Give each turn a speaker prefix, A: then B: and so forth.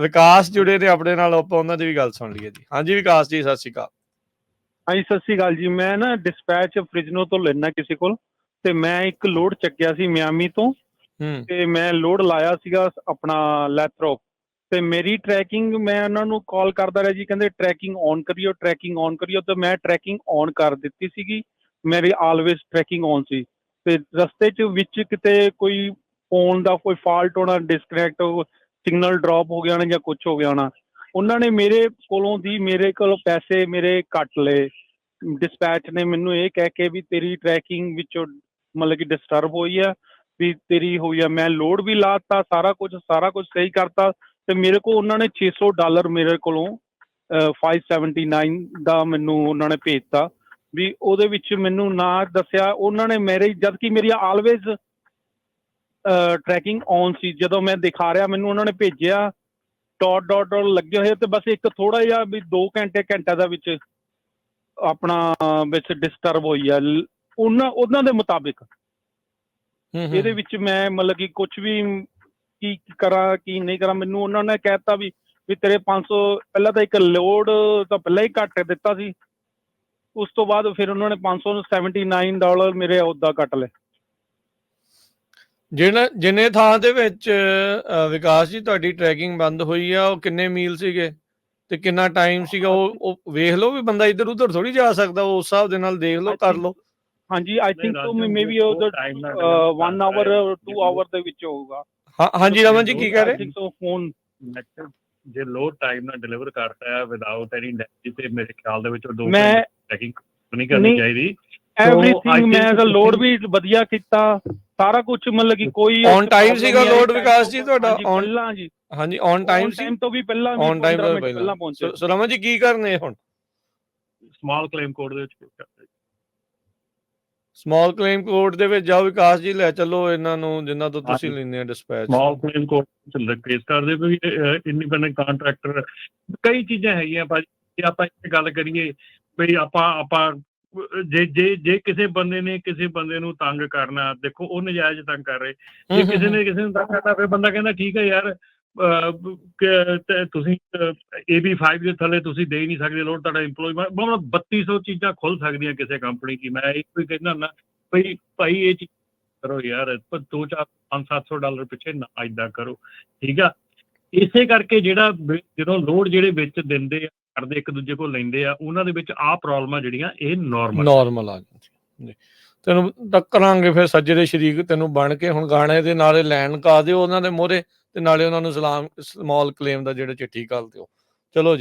A: ਵਿਕਾਸ ਜੁੜੇ ਨੇ ਆਪਣੇ ਨਾਲ ਆਪਾਂ ਉਹਨਾਂ ਦੀ ਵੀ ਗੱਲ ਸੁਣ ਲਈਏ ਜੀ। ਹਾਂਜੀ ਵਿਕਾਸ ਜੀ ਸਤਿ ਸ਼੍ਰੀ ਅਕਾਲ।
B: ਹਾਂਜੀ ਸਤਿ ਸ਼੍ਰੀ ਅਕਾਲ ਜੀ। ਮੈਂ ਨਾ ਡਿਸਪੈਚ ਫ੍ਰਿਜਨੋ ਤੋਂ ਲੈਣਾ ਕਿਸੇ ਕੋਲ ਤੇ ਮੈਂ ਇੱਕ ਲੋਡ ਚੱਕਿਆ ਸੀ ਮਿਆਮੀ ਤੋਂ। ਤੇ ਮੈਂ ਲੋਡ ਲਾਇਆ ਸੀਗਾ ਆਪਣਾ ਲੈਥਰੋਪ ਤੇ ਮੇਰੀ ਟਰੈਕਿੰਗ ਮੈਂ ਉਹਨਾਂ ਨੂੰ ਕਾਲ ਕਰਦਾ ਰਿਹਾ ਜੀ ਕਹਿੰਦੇ ਟਰੈਕਿੰਗ ਔਨ ਕਰਿਓ ਟਰੈਕਿੰਗ ਔਨ ਕਰਿਓ। ਤੇ ਮੈਂ ਟਰੈਕਿੰਗ ਔਨ ਕਰ ਦਿੱਤੀ ਸੀਗੀ। ਮੇਰੀ ਆਲਵੇਸ ਟਰੈਕਿੰਗ ਔਨ ਸੀ। ਤੇ ਰਸਤੇ 'ਚ ਵਿੱਚ ਕਿਤੇ ਕੋਈ ਫੋਨ ਦਾ ਕੋਈ ਫਾਲਟ ਹੋਣਾ ਡਿਸਕਨੈਕਟ ਸਿਗਨਲ ਡ੍ਰੌਪ ਹੋ ਗਿਆ ਹੋਣਾ ਜਾਂ ਕੁਝ ਹੋ ਗਿਆ ਹੋਣਾ ਉਹਨਾਂ ਨੇ ਮੇਰੇ ਕੋਲੋਂ ਦੀ ਮੇਰੇ ਕੋਲੋਂ ਪੈਸੇ ਮੇਰੇ ਕੱਟ ਲਏ। ਡਿਸਪੈਚ ਨੇ ਮੈਨੂੰ ਇਹ ਕਹਿ ਕੇ ਵੀ ਤੇਰੀ ਟਰੈਕਿੰਗ ਵਿੱਚੋਂ ਮਤਲਬ ਕਿ ਡਿਸਟਰਬ ਹੋਈ ਆ ਵੀ ਤੇਰੀ ਹੋਈ ਆ। ਮੈਂ ਲੋਡ ਵੀ ਲਾਤਾ ਸਾਰਾ ਕੁਝ ਸਾਰਾ ਕੁਝ ਸਹੀ ਕਰਤਾ ਤੇ ਮੇਰੇ ਕੋਲ ਉਹਨਾਂ ਨੇ 600 ਡਾਲਰ ਮੇਰੇ ਕੋਲੋਂ ਅਹ, 579 ਦਾ ਮੈਨੂੰ ਉਹਨਾਂ ਨੇ ਭੇਜਤਾ ਵੀ ਉਹਦੇ ਵਿੱਚ ਮੈਨੂੰ ਨਾ ਦੱਸਿਆ ਉਹਨਾਂ ਨੇ ਮੇਰੇ ਜਦ ਕਿ ਮੇਰੀ ਆਲਵੇਜ਼ ਟਰੈਕਿੰਗ ਔਨ ਸੀ। ਜਦੋਂ ਮੈਂ ਦਿਖਾ ਰਿਹਾ ਮੈਨੂੰ ਉਹਨਾਂ ਨੇ ਭੇਜਿਆ। ਡਾਟ ਡਾਟ ਡਾਟ ਲੱਗੇ ਹੋਏ ਤੇ ਬਸ ਇੱਕ ਥੋੜਾ ਜਿਹਾ ਵੀ 2 ਘੰਟੇ ਘੰਟਾ ਦਾ ਵਿੱਚ ਆਪਣਾ ਵਿੱਚ ਡਿਸਟਰਬ ਹੋਈ ਆ। ਉਹਨਾਂ ਉਹਨਾਂ ਦੇ ਮੁਤਾਬਿਕ। ਇਹਦੇ ਵਿੱਚ ਮੈਂ ਮਤਲਬ ਕਿ ਕੁਝ ਵੀ ਕੀ ਕਰਾਂ ਕੀ ਨਹੀਂ ਕਰਾਂ ਮੈਨੂੰ ਉਹਨਾਂ ਨੇ ਕਹਿਤਾ ਵੀ ਵੀ ਤੇਰੇ 500 ਪਹਿਲਾਂ ਤਾਂ ਇੱਕ ਲੋਡ ਤਾਂ ਪਹਿਲਾਂ ਹੀ ਘੱਟ ਦਿੱਤਾ ਸੀ। ਉਸ ਤੋਂ ਬਾਅਦ ਫਿਰ ਉਹਨਾਂ ਨੇ 579 ਡਾਲਰ ਮੇਰੇ ਉਹਦਾ ਕੱਟ ਲਏ।
A: ਜਿਹੜਾ ਜਿੰਨੇ ਥਾਂ ਦੇ ਵਿੱਚ ਵਿਕਾਸ ਜੀ ਤੁਹਾਡੀ ਟਰੈਕਿੰਗ ਬੰਦ ਹੋਈ ਆ ਉਹ ਕਿੰਨੇ ਮੀਲ ਸੀਗੇ? ਤੇ ਕਿੰਨਾ ਟਾਈਮ ਸੀਗਾ? ਉਹ ਉਹ ਵੇਖ ਲਓ ਵੀ ਬੰਦਾ ਇੱਧਰ ਉੱਧਰ ਥੋੜੀ ਜਾ ਸਕਦਾ ਉਹ ਉਸ ਹਿਸਾਬ ਦੇ ਨਾਲ ਦੇਖ ਲਓ ਕਰ ਲਓ।
B: ਹਾਂਜੀ ਆਈ ਥਿੰਕ ਸੋ ਮੇਬੀ ਉਹ 1 ਆਵਰ 2 ਆਵਰ ਦੇ ਵਿੱਚ ਹੋਊਗਾ।
A: ਹਾਂ ਹਾਂਜੀ ਰਮਨ ਜੀ ਕੀ ਕਹਿ ਰਹੇ?
B: ਸੋ ਫੋਨ
C: ਜੇ ਲੋ ਟਾਈਮ ਨਾਲ ਡਿਲੀਵਰ ਕਰਤਾ ਹੈ ਵਿਦਆਊਟ ਐਨੀ ਡੈਮੇਜ ਤੇ ਮੇਰੇ ਖਿਆਲ ਦੇ ਵਿੱਚ ਉਹ ਦੋ
B: ਮੈਂ
C: ਚੈਕਿੰਗ ਨਹੀਂ ਕਰਨੀ ਚਾਹੀਦੀ।
B: ਐਵਰੀਥਿੰਗ ਮੈਂ ਦਾ ਲੋਡ ਵੀ ਵਧੀਆ ਕੀਤਾ ਸਾਰਾ ਕੁਝ ਮਤਲਬ ਕਿ ਕੋਈ
A: On time ਸੀਗਾ
B: ਆਈ।
A: ਵਿਕਾਸ ਜੀ ਤੁਹਾਡਾ? On-
B: ਪਹਿਲਾਂ ਜੀ
A: ਹਾਂਜੀ ਔਨ ਟਾਈਮ ਸੀ
B: ਤੋਂ ਵੀ ਪਹਿਲਾਂ ਵੀ
A: ਔਨ ਟਾਈਮ
B: 15
A: ਤੋਂ
B: ਮਿੰਟ
A: ਪਹਿਲਾਂ
B: ਪਹੁੰਚੇ
A: ਸੋ- ਰਮਨ ਜੀ ਕੀ ਕਰਨੇ ਹੁਣ
C: ਸਮਾਲ ਕਲੇਮ ਕੋਡ ਦੇ ਵਿੱਚ।
A: ਸਮਾਲ ਕਲੇਮ ਕੋਡ ਦੇ ਵਿੱਚ ਜਾਓ ਵਿਕਾਸ ਜੀ ਲੈ ਚੱਲੋ ਇਹਨਾਂ ਨੂੰ ਜਿਨ੍ਹਾਂ ਤੋਂ ਤੁਸੀਂ। ਲੈਂਦੇ ਆ ਡਿਸਪੈਚ
C: ਸਮਾਲ ਕਲੇਮ ਕੋਡ ਚ ਕੇਸ ਕਰਦੇ ਕੋਈ ਇੰਡੀਪੈਂਡੈਂਟ ਕੰਟਰੈਕਟਰ ਕਈ ਚੀਜ਼ਾਂ ਹੈਗੀਆਂ ਭਾਜੀ ਜੇ ਆਪਾਂ ਇਹ ਗੱਲ ਕਰੀਏ ਵੀ ਆਪਾਂ ਆਪਾਂ ਜੇ ਜੇ ਜੇ ਕਿਸੇ ਬੰਦੇ ਨੇ ਕਿਸੇ ਬੰਦੇ ਨੂੰ ਤੰਗ ਕਰਨਾ ਦੇਖੋ ਉਹ ਨਜਾਇਜ਼ ਤੰਗ ਕਰ ਰਹੇ। ਜੇ ਕਿਸੇ ਨੇ ਕਿਸੇ ਨੂੰ ਤੰਗ ਕਰਨਾ ਫਿਰ ਬੰਦਾ ਕਹਿੰਦਾ ਠੀਕ ਹੈ ਯਾਰ ਕਿ ਤੁਸੀਂ AB5 ਦੇ ਥੱਲੇ ਤੁਸੀਂ ਦੇ ਹੀ ਨਹੀਂ ਸਕਦੇ ਲੋਡ ਤੁਹਾਡਾ EMPLOYE ਮਤਲਬ 3200 ਚੀਜ਼ਾਂ ਖੁੱਲ ਸਕਦੀਆਂ ਕਿਸੇ ਕੰਪਨੀ ਦੀ। ਮੈਂ ਇਹ ਵੀ ਕਹਿੰਦਾ ਨਾ ਭਈ ਭਾਈ ਇਹ ਚੀਜ਼ ਕਰੋ ਯਾਰ ਪਰ 2 4 5 700 ਡਾਲਰ ਪਿੱਛੇ ਨਾ ਇਦਾਂ ਕਰੋ ਠੀਕ ਆ? ਇਸੇ ਕਰਕੇ ਜਿਹੜਾ ਜਦੋਂ ਲੋਡ ਜਿਹੜੇ ਵਿੱਚ ਦਿੰਦੇ ਆ ਕਰਦੇ ਇੱਕ ਦੂਜੇ ਕੋਲ ਲੈਂਦੇ ਆ, ਉਹਨਾਂ ਦੇ ਵਿੱਚ ਆਹ ਪ੍ਰੋਬਲਮਾਂ ਜਿਹੜੀਆਂ ਇਹ ਨਾਰਮਲ
A: ਨਾਰਮਲ ਆ ਜਾਂਦੀ ਜੀ ਤੈਨੂੰ ਟੱਕਰਾਂਗੇ ਫਿਰ ਸੱਜਰੇ ਸ਼ਰੀਕ ਤੈਨੂੰ ਬਣ ਕੇ ਹੁਣ ਗਾਣੇ ਦੇ ਨਾਲੇ ਲੈਣ ਕਾ ਦਿਓ ਉਹਨਾਂ ਦੇ ਮੋਹਰੇ ਤੇ ਨਾਲੇ ਉਹਨਾਂ ਨੂੰ ਸਲਾਮ ਸਮਾਲ ਕਲੇਮ ਦਾ ਜਿਹੜਾ ਚਿੱਠੀ ਕਰ ਦਿਓ। ਚਲੋ ਜੀ।